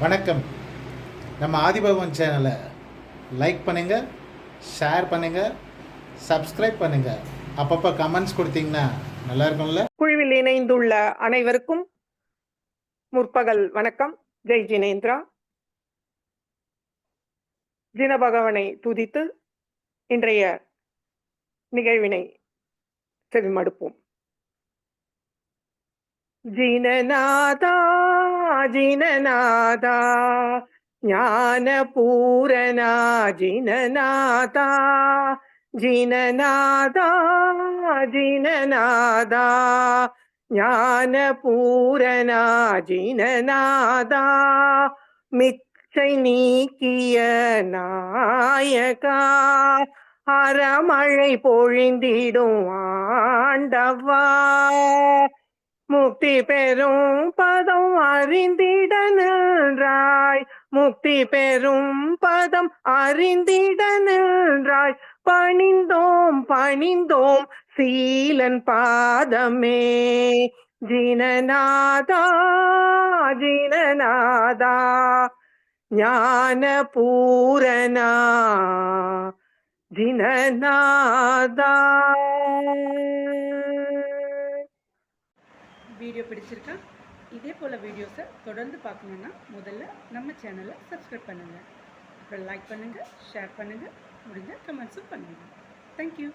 வணக்கம். நம்ம ஆதிபகவன் சேனலை லைக் பண்ணுங்கள் ஷேர் பண்ணுங்கள் சப்ஸ்கிரைப் பண்ணுங்கள் அப்பப்போ கமெண்ட்ஸ் கொடுத்தீங்கன்னா நல்லா இருக்கும்ல? குழுவில் இணைந்துள்ள அனைவருக்கும் முற்பகல் வணக்கம். ஜெய் ஜினேந்திரா. ஜினபகவனை துதித்து இன்றைய நிகழ்வினை செவிமடுப்போம். ஜினநாதா ஜினநாதா ஞான பூரணா ஜினநாதா ஜினநாதா ஜினநாதா ஜினநாதா மிச்சை நீக்கிய நாயகா அறமழை பொழிந்திடும் ஆண்டவா முக்தி பெறும் பதம் அறிந்திட நின்றாய் முக்தி பெறும் பதம் அறிந்திட நின்றாய் பணிந்தோம் பணிந்தோம் சீலன் பாதமே. ஜினநாதா ஜினநாதா ஞான பூரணா ஜினநாதா. வீடியோ பிடிச்சிருக்கா? இதே போல் வீடியோஸை தொடர்ந்து பார்க்கணுன்னா முதல்ல நம்ம சேனலை சப்ஸ்கிரைப் பண்ணுங்கள் அப்புறம் லைக் பண்ணுங்கள் ஷேர் பண்ணுங்கள் முடிஞ்ச கமெண்ட்ஸும் பண்ணுங்கள் தேங்க்யூ